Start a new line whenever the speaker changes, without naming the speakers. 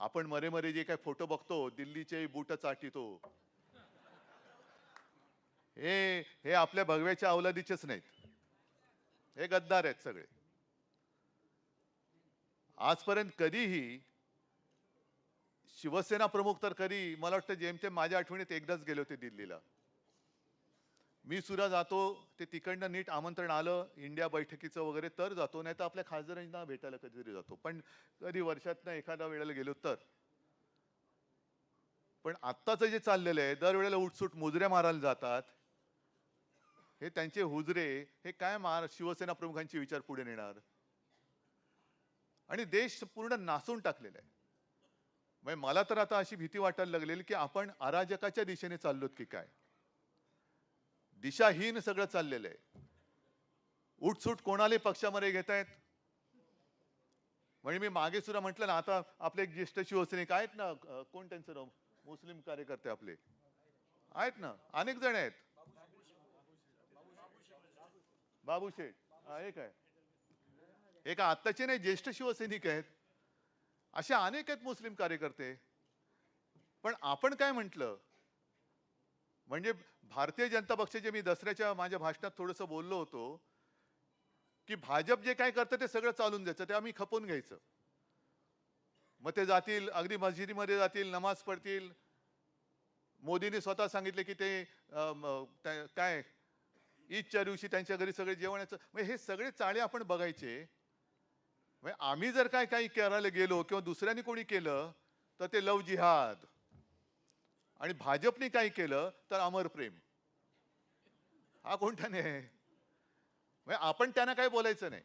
आपण मरे मरे जे काय फोटो बघतो दिल्लीचे बूट चाटितो. हे हे आपल्या भगव्याच्या अवलादीचेच नाहीत. हे गद्दार आहेत सगळे. आजपर्यंत कधीही शिवसेना प्रमुख तर कधी मला वाटतं जेमतेम माझ्या आठवणीत एकदाच गेले होते दिल्लीला. मी सुद्धा जातो ते तिकडनं नीट आमंत्रण आलं इंडिया बैठकीचं वगैरे तर जातो नाही तर आपल्या खासदारांना भेटायला कधीतरी जातो. पण कधी वर्षातनं एखाद्या वेळेला गेलो तर. पण आत्ताचं जे चाललेलं आहे दरवेळेला उठसूट मुजऱ्या मारायला जातात. हे त्यांचे हुजरे हे काय मार शिवसेना प्रमुखांचे विचार पुढे नेणार? आणि देश पूर्ण नासून टाकलेला आहे. म्हणजे मला तर आता अशी भीती वाटायला लागलेली की आपण अराजकाच्या दिशेने चाललोत की काय? दिशाहीन सगळं चाललेलं आहे. उठसूट कोणाले पक्षामध्ये घेत आहेत म्हणजे मी मागे सुद्धा म्हटलं ना आता आपले एक ज्येष्ठ शिवसैनिक आहेत ना कोण त्यांचं नाव? मुस्लिम कार्यकर्ते आपले. आहेत ना अनेक जण आहेत. बाबू शेठ. एक आहे. एक आत्ताचे नाही ज्येष्ठ शिवसैनिक आहेत. असे अनेक आहेत मुस्लिम कार्यकर्ते. पण आपण काय म्हटलं? म्हणजे भारतीय जनता पक्षाचे मी दसऱ्याच्या माझ्या भाषणात थोडंसं बोललो होतो की भाजप जे काय करतं ते सगळं चालून द्यायचं ते आम्ही खपून घ्यायचं. मग ते जातील अगदी मस्जिदीमध्ये जातील नमाज पडतील मोदींनी स्वतः सांगितले की ते अं, काय ईदच्या दिवशी त्यांच्या घरी सगळे जेवणाचं म्हणजे हे सगळे चाळे आपण बघायचे. म्हणजे आम्ही जर काय काही करायला गेलो किंवा दुसऱ्यांनी कोणी केलं तर ते लव जिहाद. आणि भाजपने काही केलं तर अमर प्रेम. हा कोणता नाही म्हणजे आपण त्यांना काही बोलायचं नाही.